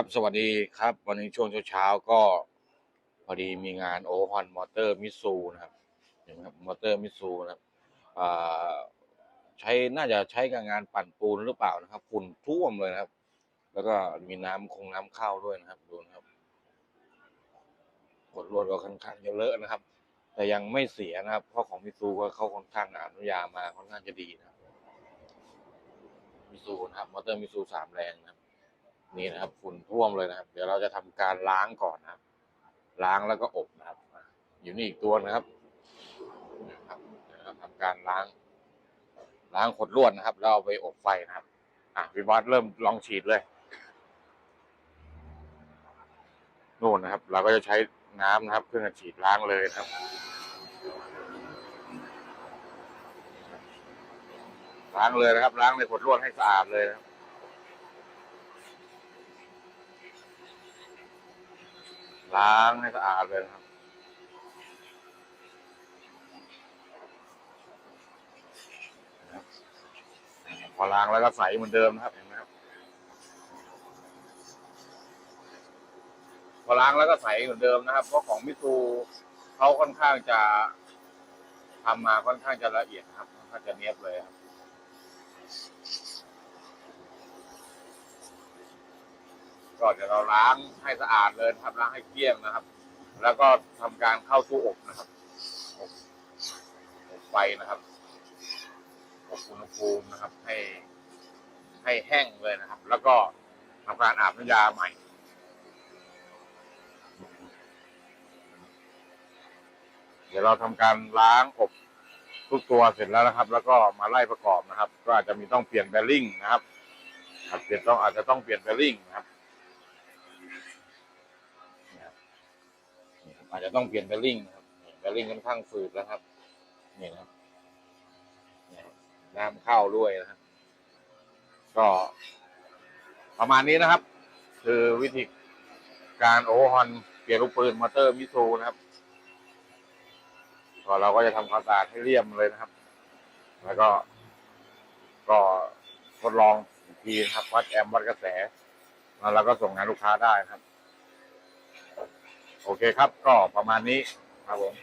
ครับสวัสดีครับ วันนี้ช่วงเช้าๆก็พอดีมีงานโอฮอนมอเตอร์มิซูนะครับเห็นไหมครับมอเตอร์มิซูนะครับใช้น่าจะใช้กับงานปั่นปูนหรือเปล่านะครับฝุ่นท่วมเลยนะครับ แล้วก็มีน้ำคงน้ำเข้าด้วยนะครับดูนะครับกดรวดก็ค่อนข้างจะเลอะนะครับ แต่ยังไม่เสียนะครับ เพราะของมิซูก็เข้าค่อนข้างอนุญาตมาค่อนข้างจะดีนะครับมิซูนะครับมอเตอร์มิซูสามแรงนะครับ นี่นะครับ ฝุ่นท่วมเลยนะครับ เดี๋ยวเราจะทำการล้างก่อนนะครับ ล้างแล้วก็อบนะครับอะอยู่นี่อีกตัวนะครับนะครับเดี๋ยวเราทำการล้าง ล้างขดลวดนะครับแล้วเอาไปอบไฟนะครับ อะพี่บอสเริ่มลองฉีดเลยนู่นนะครับ เราก็จะใช้น้ำนะครับ เครื่องฉีดล้างเลยนะครับ ล้างเลยนะครับ ล้างในขดลวดให้สะอาดเลยนะครับ ล้างให้สะอาดเลยนะครับ พอล้างแล้วก็ใสเหมือนเดิมนะครับเห็นไหมครับพอล้างแล้วก็ใสเหมือนเดิมนะครับ เพราะของมิซูเขาค่อนข้างจะทำมาค่อนข้างจะละเอียดนะครับค่อนข้างจะเนียบเลยครับ ก็เดี๋ยวเราล้างให้สะอาดเลยนะครับล้างให้เกลี้ยงนะครับ แล้วก็ทำการเข้าตู้อบนะครับอบอบไฟนะครับอบอุณหภูมินะครับ ให้ ให้แห้งเลยนะครับ แล้วก็ทำการอาบน้ำยาใหม่เดี๋ยวเราทำการล้างอบทุกตัวเสร็จแล้วนะครับ แล้วก็มาไล่ประกอบนะครับ ก็อาจจะมีต้องเปลี่ยนแบริ่งนะครับอาจจะต้องอาจจะต้องเปลี่ยนแบริ่งนะครับ อาจจะต้องเปลี่ยนแบริ่งนะครับแบริ่งค่อนข้างฝืดแล้วครับนี่นะครับนี่ครับน้ำเข้าด้วยนะครับ ก็ประมาณนี้นะครับ คือวิธีการโอฮอนเปลี่ยนลูกปืนมอเตอร์มิซูนะครับก็เราก็จะทำความสะอาดให้เรียบเลยนะครับ แล้วก็ ก็ทดลองอีกทีนะครับ วัดแอมป์วัดกระแส แล้วเราก็ส่งงานลูกค้าได้นะครับ โอเคครับ ก็ประมาณนี้ครับผม